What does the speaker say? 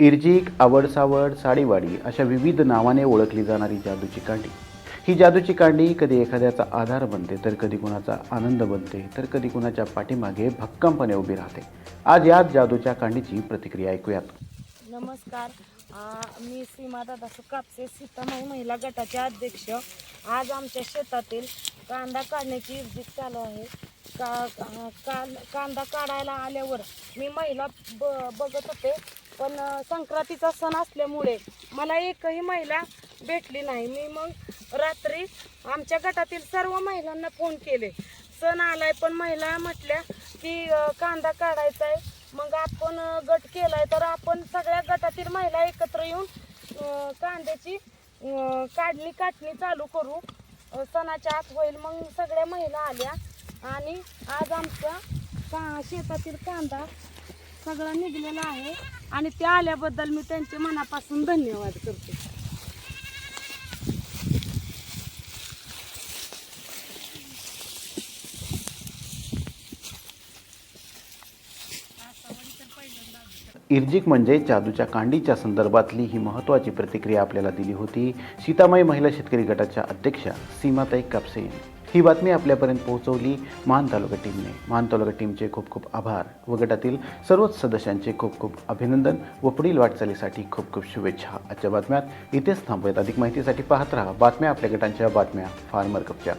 इर्जिक आवडसावड साडीवाडी अशा विविध नावाने ओळखली जाणारी जादूची कांडी. ही जादूची कांडी कधी एखाद्याचा आधार बनते तर कधी कुणाचा आनंद बनते तर कधी कुणाच्या पाठीमागे भक्कमपणे उभी राहते. आज याच जादूच्या कांडीची प्रतिक्रिया ऐकूयात. नमस्कार. आ, मी सीमा कापसे सीतामाई महिला गटाचे अध्यक्ष. आज आमच्या शेतातील कांदा काढण्याची इर्जित चालू आहे. का आ, काल कांदा काढायला आल्यावर मी महिला ब बघत होते. पण संक्रांतीचा सण असल्यामुळे मला एकही महिला भेटली नाही. मी मग रात्री आमच्या गटातील सर्व महिलांना फोन केले. सण आलाय पण महिला म्हटल्या की कांदा काढायचा आहे मग आपण गट केलाय तर आपण सगळ्या गटातील महिला एकत्र येऊन कांद्याची काढणी काटणी चालू करू. सणाच्या आत होईल. मग सगळ्या महिला आल्या. आणि आज आमचा का शेतातील कांदा सगळा निघलेला आहे. आणि त्या आल्याबद्दल मी त्यांचे मनापासून धन्यवाद करते. इर्जिक म्हणजे जादूच्या कांडीच्या संदर्भातली ही महत्त्वाची प्रतिक्रिया आपल्याला दिली होती. सीतामाई महिला शेतकरी गटाच्या अध्यक्षा सीमाताई कापसे यांनी. ही बातमी आपल्यापर्यंत पोहोचवली मान तालुका टीमने. मान तालुका टीमचे खूप खूप आभार व गटातील सर्वच सदस्यांचे खूप खूप अभिनंदन व पुढील वाटचालीसाठी खूप खूप शुभेच्छा. आजच्या बातम्यात इथेच थांबूयात. अधिक माहितीसाठी पाहत राहा बातम्या आपल्या गटांच्या बातम्या फार्मर कपच्या